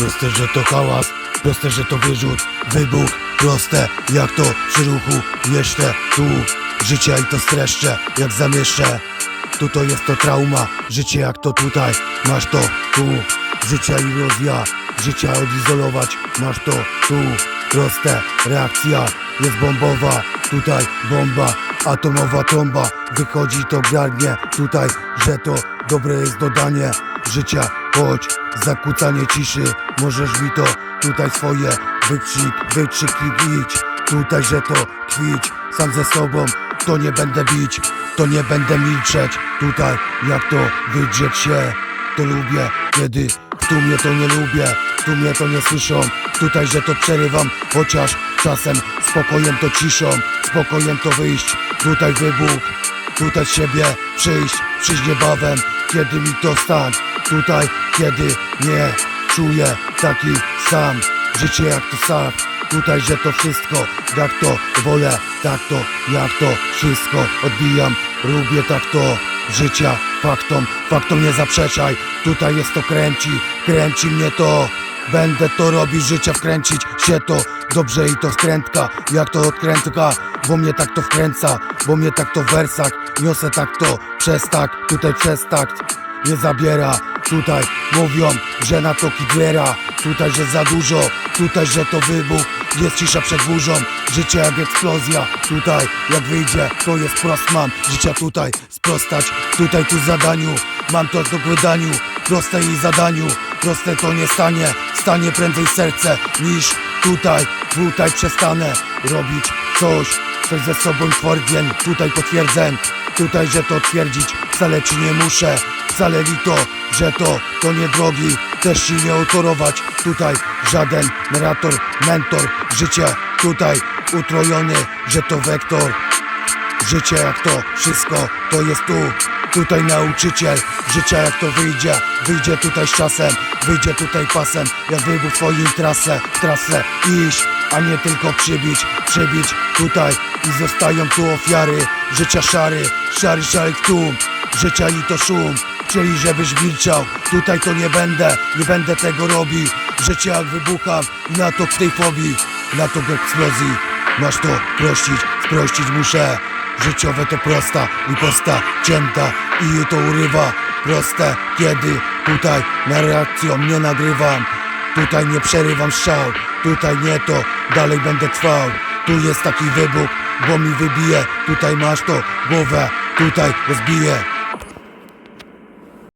Proste, że to hałas, proste, że to wyrzut, wybuch Proste, jak to przy ruchu, jeszcze tu Życie i to streszczę, jak zamieszczę. Tu to jest to trauma, życie jak to tutaj. Masz to tu, życia i rozwija. Życia odizolować, masz to tu. Proste, reakcja jest bombowa. Tutaj bomba, atomowa trąba. Wychodzi to gardnie tutaj, że to dobre jest dodanie Życia, chodź, zakłócanie ciszy Możesz mi to tutaj swoje wykrzyk, wykrzyklić Tutaj, że to twić sam ze sobą To nie będę bić, to nie będę milczeć. Tutaj, jak to wydrzeć się To lubię, kiedy w tłumie to nie lubię W tłumie to nie słyszą. Tutaj, że to przerywam Chociaż czasem spokojem to ciszą. Spokojem to wyjść Tutaj wybuch Tutaj siebie przyjść Przyjść niebawem Kiedy mi to stan Tutaj, kiedy nie czuję taki sam Życie jak to sam Tutaj, że to wszystko Jak to wolę Tak to, jak to wszystko Odbijam, lubię tak to Życia faktom. Faktom nie zaprzeczaj Tutaj jest to kręci Kręci mnie to. Będę to robić, życia wkręcić się to Dobrze i to skrętka, jak to odkrętka Bo mnie tak to wkręca, bo mnie tak to w wersach. Niosę tak to przez tak, tutaj przez takt. Nie zabiera, tutaj mówią, że na to kidlera Tutaj, że za dużo, tutaj, że to wybuch Jest cisza przed burzą, życie jak eksplozja Tutaj, jak wyjdzie, to jest prost mam Życia tutaj, sprostać, tutaj tu zadaniu Mam to do wydaniu, proste i zadaniu Proste to nie stanie, stanie prędzej serce Niż tutaj, tutaj przestanę robić coś Coś ze sobą twardzień, tutaj potwierdzę Tutaj, że to twierdzić wcale ci nie muszę Wcale mi to, że to, to nie drogi. Też ci nie utorować. Tutaj żaden narrator, mentor. Życie tutaj utrojony, że to wektor. Życie jak to wszystko, to jest tu. Tutaj nauczyciel. Życia jak to wyjdzie Wyjdzie tutaj z czasem, wyjdzie tutaj pasem. Jak wybuch swoim trasę, trasę iść A nie tylko przybić, przybić tutaj. I zostają tu ofiary Życia szary, szary szary tłum Życia i to szum Chcieli żebyś milczał, tutaj to nie będę Nie będę tego robił. Życie jak wybucham na to tej fobii Na to eksplozji. Masz to prościć, sprościć muszę. Życiowe to prosta i posta cięta i to urywa. Proste, kiedy tutaj narracją nie nagrywam. Tutaj nie przerywam strzał, tutaj nie to, dalej będę trwał. Tu jest taki wybuch, bo mi wybije. Tutaj masz to głowę, tutaj rozbiję